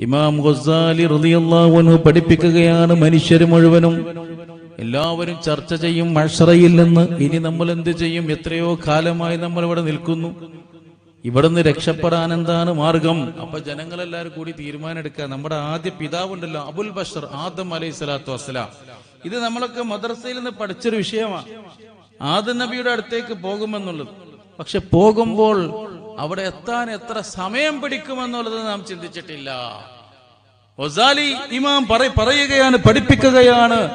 ഇമാം ഗസാലി റളിയല്ലാഹു പഠിപ്പിക്കുകയാണ് മനുഷ്യർ മുഴുവനും. എല്ലാവരും ചർച്ച ചെയ്യും മഷറയിൽ നിന്ന്. ഇനി നമ്മൾ എന്ത് ചെയ്യും? എത്രയോ കാലമായി നമ്മൾ ഇവിടെ നിൽക്കുന്നു. ഇവിടുന്ന് രക്ഷപ്പെടാൻ എന്താണ് മാർഗം? അപ്പൊ ജനങ്ങളെല്ലാവരും കൂടി തീരുമാനമെടുക്കുക. നമ്മുടെ ആദ്യ പിതാവുണ്ടല്ലോ അബുൽ ബഷർ ആദം അലൈഹി സ്വലാത്തു വസ്സലാം. ഇത് നമ്മളൊക്കെ മദ്രസയിൽ നിന്ന് പഠിച്ചൊരു വിഷയമാണ്. ആദം നബിയുടെ അടുത്തേക്ക് പോകുമെന്നുള്ളത്. പക്ഷെ പോകുമ്പോൾ അവിടെ എത്താൻ എത്ര സമയം പിടിക്കുമെന്നുള്ളത് നാം ചിന്തിച്ചിട്ടില്ല. ഒസാലി ഇമാം പറ- പറയുകയാണ് പഠിപ്പിക്കുകയാണ്.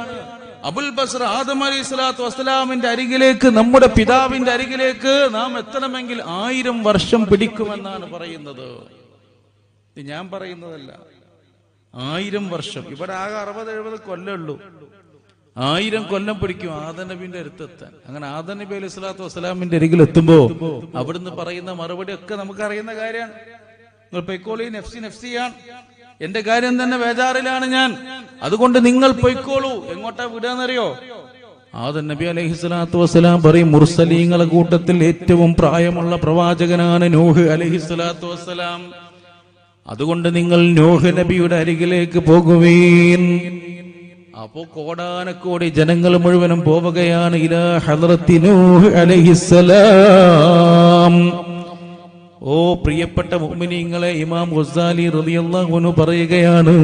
അബുൽ ബസർ ആദം അലി സ്വലാത്തു വസ്സലാമിന്റെ അരികിലേക്ക് നമ്മുടെ പിതാവിന്റെ അരികിലേക്ക് നാം എത്തണമെങ്കിൽ ആയിരം വർഷം പിടിക്കുമെന്നാണ് പറയുന്നത്. ഞാൻ പറയുന്നതല്ല. ആയിരം വർഷം. ഇവിടെ ആകെ അറുപത് എഴുപത് കൊല്ലമുള്ളൂ ആയിരം കൊല്ലം പിടിക്കും ആദനബിന്റെ അടുത്തെത്താൻ. അങ്ങനെ ആദനബി അലൈഹി സ്വലാത്തു വസ്സലാമിന്റെ അരികിൽ എത്തുമ്പോ അവിടുന്ന് പറയുന്ന മറുപടി ഒക്കെ നമുക്ക് അറിയുന്ന കാര്യമാണ്. നിങ്ങൾ പൊയ്ക്കോളി നെഫ്സി നെഫ്സിയാണ് എന്റെ കാര്യം തന്നെ ബേജാറിലാണ് ഞാൻ. അതുകൊണ്ട് നിങ്ങൾ പൊയ്ക്കോളൂ. എങ്ങോട്ടാ വിടാന്നറിയോ? ആദൻ നബി അലൈഹി സ്വലാത്തു വസ്സലാം പറയും മുർസലീങ്ങളെ കൂട്ടത്തിൽ ഏറ്റവും പ്രായമുള്ള പ്രവാചകനാണ് നൂഹ് അലൈഹി സ്വലാത്തു വസ്സലാം. അതുകൊണ്ട് നിങ്ങൾ നോഹ് നബിയുടെ അരികിലേക്ക് പോകുവീൻ. അപ്പോ കോടാനക്കോടി ജനങ്ങൾ മുഴുവനും പോവുകയാണ് ഇലാ ഹദ്റത്തി നൂഹ് അലൈഹിസ്സലാം. ഓ പ്രിയപ്പെട്ട മുഅ്മിനീങ്ങളെ ഇമാം ഗസാലി റളിയല്ലാഹു അൻഹു പറയുകയാണ്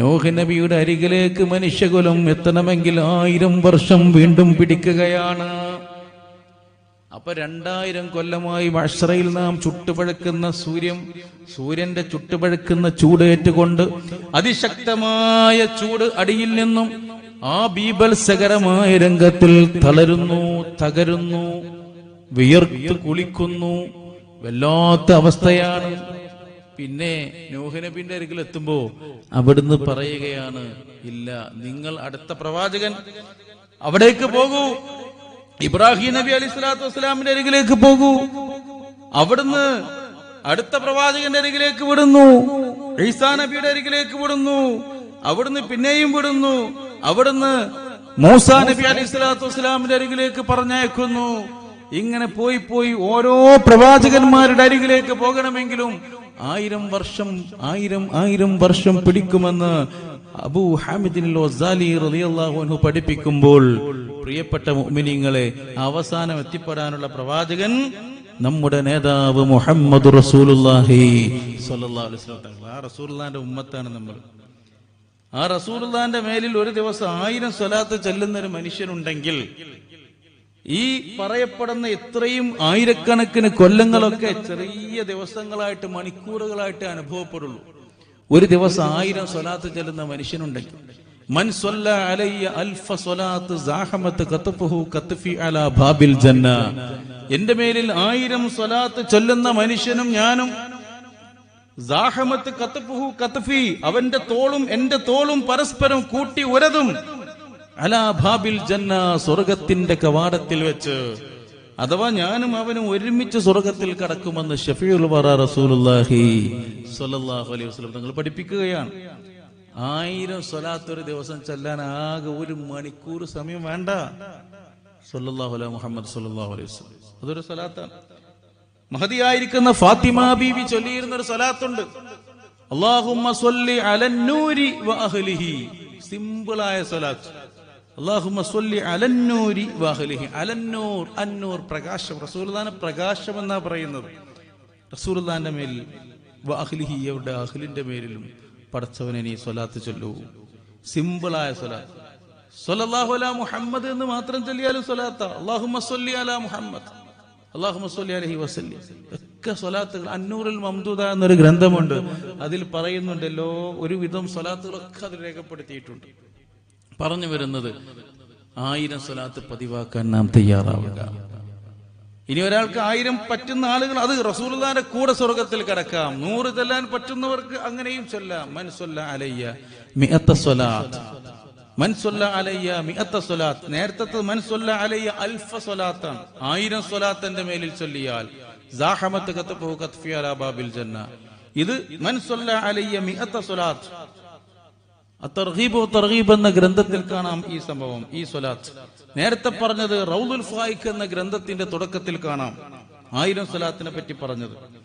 നോഹ് നബിയുടെ അരികിലേക്ക് മനുഷ്യകുലം എത്തണമെങ്കിൽ ആയിരം വർഷം വീണ്ടും പിടിക്കുകയാണ്. അപ്പൊ രണ്ടായിരം കൊല്ലമായി മഷറയിൽ നാം ചുട്ടുപഴുക്കുന്ന സൂര്യൻ സൂര്യന്റെ ചുട്ടുപഴുക്കുന്ന ചൂട് ഏറ്റുകൊണ്ട് അതിശക്തമായ ചൂട് അടിയിൽ നിന്നും ആ ബീഭത്സകരമായ രംഗത്തിൽ തളരുന്നു തകരുന്നു വിയർത്ത് കുളിക്കുന്നു. വല്ലാത്ത അവസ്ഥയാണ്. പിന്നെ നോഹനബിന്റെ അരികിൽ എത്തുമ്പോ അവിടുന്ന് പറയുകയാണ് ഇല്ല നിങ്ങൾ അടുത്ത പ്രവാചകൻ. അവിടേക്ക് പോകൂ. ഇബ്രാഹിം നബി അലി സ്വലാത്തു വസ്സലാമിന്റെ അരികിലേക്ക് പോകൂ. അവിടുന്ന് അടുത്ത പ്രവാചകന്റെ അരികിലേക്ക് വിടുന്നു. ഈസാ നബിയുടെ അരികിലേക്ക് വിടുന്നു. അവിടുന്ന് പിന്നെയും വിടുന്നു. അവിടുന്ന് മൂസാ നബി അലി സ്വലാത്തു വസ്സലാമിന്റെ അരികിലേക്ക് പറഞ്ഞയക്കുന്നു. ഇങ്ങനെ പോയി പോയി ഓരോ പ്രവാചകന്മാരുടെ അരികിലേക്ക് പോകണമെങ്കിലും ആയിരം വർഷം ആയിരം ആയിരം വർഷം പിടിക്കുമെന്ന് അബു ഹാമിദിൻ പഠിപ്പിക്കുമ്പോൾ പ്രിയപ്പെട്ട മുഅ്മിനീങ്ങളെ അവസാനം എത്തിപ്പെടാനുള്ള പ്രവാചകൻ നമ്മുടെ നേതാവ് മുഹമ്മദ് സ്വല്ലല്ലാഹു അലൈഹി വസല്ലം ആ ഉമ്മത്താണ് നമ്മൾ. ആ റസൂലുള്ളാന്റെ മേലിൽ ഒരു ദിവസം ആയിരം സ്വലാത്ത് ചെല്ലുന്ന ഒരു മനുഷ്യനുണ്ടെങ്കിൽ ഈ പറയപ്പെടുന്ന ഇത്രയും ആയിരക്കണക്കിന് കൊല്ലങ്ങളൊക്കെ ചെറിയ ദിവസങ്ങളായിട്ട് മണിക്കൂറുകളായിട്ട് അനുഭവപ്പെടുള്ളൂ. ഒരു ദിവസം ആയിരം സ്വലാത്ത് ചെല്ലുന്ന മനുഷ്യനുണ്ടെങ്കിൽ എന്റെ മേലിൽ ആയിരം സ്വലാത്ത് ചൊല്ലുന്ന മനുഷ്യനും ഞാനും. അവന്റെ തോളും എന്റെ തോളും പരസ്പരം കൂട്ടി ഉരതും. അലാ ബാബിൽ ജന്ന സ്വർഗത്തിന്റെ കവാടത്തിൽ വെച്ച്. അഥവാ ഞാനും അവനും ഒരുമിച്ച് സ്വർഗത്തിൽ കടക്കുമെന്ന് ഷഫീഉൽ വറ റസൂലുള്ളാഹി സ്വല്ലല്ലാഹു അലൈഹി വസല്ലം നിങ്ങൾ പഠിപ്പിക്കുകയാണ്. ആയിരം സ്വലാത്ത് ഒരു ദിവസം ചെല്ലാൻ ആകെ ഒരു മണിക്കൂർ സമയം വേണ്ട. സല്ലല്ലാഹു അലൈഹി മുഹമ്മദ് സല്ലല്ലാഹു അലൈഹി വസല്ലം. അതൊരു സ്വലാത്താണ്. മഹതിയായിരിക്കുന്ന ഫാത്തിമ ബീവി ചൊല്ലിയിരുന്ന ഒരു സ്വലാത്തുണ്ട് സ്വല്ലി അലന്നൂരി സിമ്പിളായ സ്വലാത്ത്. അലന്നൂരി അലന്നൂർ അന്നൂർ പ്രകാശം. പ്രകാശം എന്നാ പറയുന്നത്. റസൂലുള്ളാഹിന്റെ മേലിൽ അഹ്ലിന്റെ മേലിലും. പടച്ചവനെ നീ സ്വലാത്ത് ചൊല്ലൂ. സിമ്പിളായ സ്വലാത്ത്. സ്വല്ലല്ലാഹു അലാ മുഹമ്മദ് എന്ന് മാത്രം ചൊല്ലിയാലും സ്വലാത്ത. അല്ലാഹുമ്മ സ്വല്ലി അലാ മുഹമ്മദ്. അള്ളാഹു സ്വല്ലി അലൈഹി വസല്ലി. ഒക്കെ സ്വലാത്തുകൾ. അന്നൂറിൽ മംദൂദ എന്നൊരു ഗ്രന്ഥമുണ്ട്. അതിൽ പറയുന്നുണ്ടല്ലോ ഒരുവിധം സ്വലാത്തുകളൊക്കെ അതിൽ രേഖപ്പെടുത്തിയിട്ടുണ്ട്. പറഞ്ഞു വരുന്നത് ആയിരം സ്വലാത്ത് പതിവാക്കാൻ നാം തയ്യാറാവുക. ഇനി ഒരാൾക്ക് ആയിരം പറ്റുന്ന ആളുകൾ അത് റസൂലിന്റെ കൂടെ സ്വർഗത്തിൽ കിടക്കാം. നൂറ് ചെല്ലാൻ പറ്റുന്നവർക്ക് അങ്ങനെയും ചൊല്ലാം. മൻസൊല്ല അലയ്യ മിഅത്ത സ്വലാത്ത്. മൻസൊല്ല അലയ്യ മിഅത്ത സ്വലാത്ത്. നേരത്തെ മൻസൊല്ല അലയ്യ അൽഫ സ്വലാത്താണ്. ആയിരം സ്വലാത്തന്റെ മേലിൽ ചൊല്ലിയാൽ ജാഹമത്ത് കത്ത് ബാബിൽ ജന്ന. ഇത് മൻസൊല്ല അലയ്യ മിഅത്ത സ്വലാത്ത്. തർഹീബോ തർഹീബ് എന്ന ഗ്രന്ഥത്തിൽ കാണാം ഈ സംഭവം ഈ സ്വലാത്ത്. നേരത്തെ പറഞ്ഞത് റൗദുൽ ഫായിഖ് എന്ന ഗ്രന്ഥത്തിന്റെ തുടക്കത്തിൽ കാണാം. ആയിരം സ്വലാത്തിനെ പറ്റി പറഞ്ഞത്.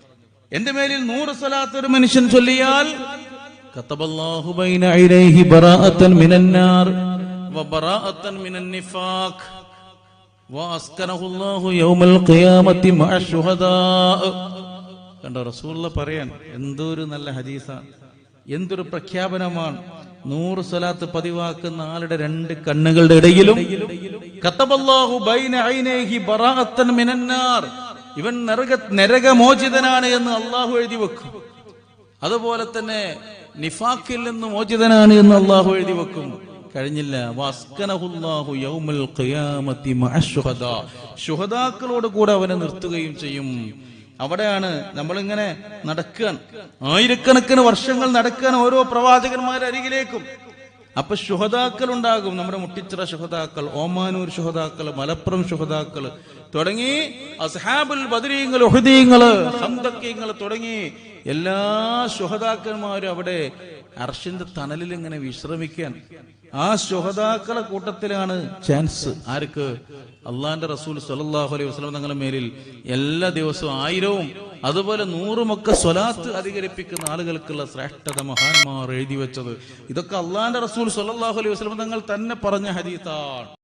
എന്റെ മേലിൽ നൂറ് സ്വലാത്ത് ഒരു മനുഷ്യൻ ചൊല്ലിയാൽ കണ്ടോ റസൂള്ള പറയാൻ എന്തൊരു നല്ല ഹദീസ എന്തൊരു പ്രഖ്യാപനമാണ്. നൂറ് സ്വലാത്ത് പതിവാക്കുന്ന ആളുടെ രണ്ട് കണ്ണുകളുടെ ഇടയിലും ഇവൻ നരക നരകമോചിതനാണ് എന്ന് അള്ളാഹു എഴുതി വെക്കും. അതുപോലെ തന്നെ നിഫാഖിൽ നിന്ന് മോചിതനാണ് എന്ന് അള്ളാഹു എഴുതി വെക്കും. കഴിഞ്ഞില്ല യൗമൽ ഖിയാമത്തി കൂടെ അവനെ നിർത്തുകയും ചെയ്യും. അവിടെയാണ് നമ്മളിങ്ങനെ നടക്കുകയാണ് ആയിരക്കണക്കിന് വർഷങ്ങൾ നടക്കാൻ ഓരോ പ്രവാചകന്മാരുടെ അരികിലേക്കും. അപ്പൊ ശുഹതാക്കൾ ഉണ്ടാകും നമ്മുടെ മുട്ടിച്ചിറ ശുഹതാക്കൾ ഓമാനൂർ ശുഹതാക്കൾ മലപ്പുറം ശുഹതാക്കൾ തുടങ്ങി അസ്ഹാബുൽ ബദരീങ്ങൾ ഉഹദീങ്ങൾ ഹംദക്കീങ്ങൾ തുടങ്ങി എല്ലാ ശുഹതാക്കന്മാരും അവിടെ അർഷിന്റെ തണലിൽ ഇങ്ങനെ വിശ്രമിക്കാൻ. ആ ശുഹതാക്കളെ കൂട്ടത്തിലാണ് ചാൻസ് ആർക്ക്? അള്ളാന്റെ റസൂൽ സല്ലല്ലാഹു അലൈഹി വസ്ലം തങ്ങളുടെ മേലിൽ എല്ലാ ദിവസവും ആയിരവും അതുപോലെ നൂറുമൊക്കെ സ്വലാത്ത് അധികരിപ്പിക്കുന്ന ആളുകൾക്കുള്ള ശ്രേഷ്ഠത മഹാന്മാർ എഴുതി വെച്ചത്. ഇതൊക്കെ അള്ളാന്റെ റസൂൽ സല്ലല്ലാഹു അലൈഹി വസ്ലം തങ്ങൾ തന്നെ പറഞ്ഞ ഹദീത്താണ്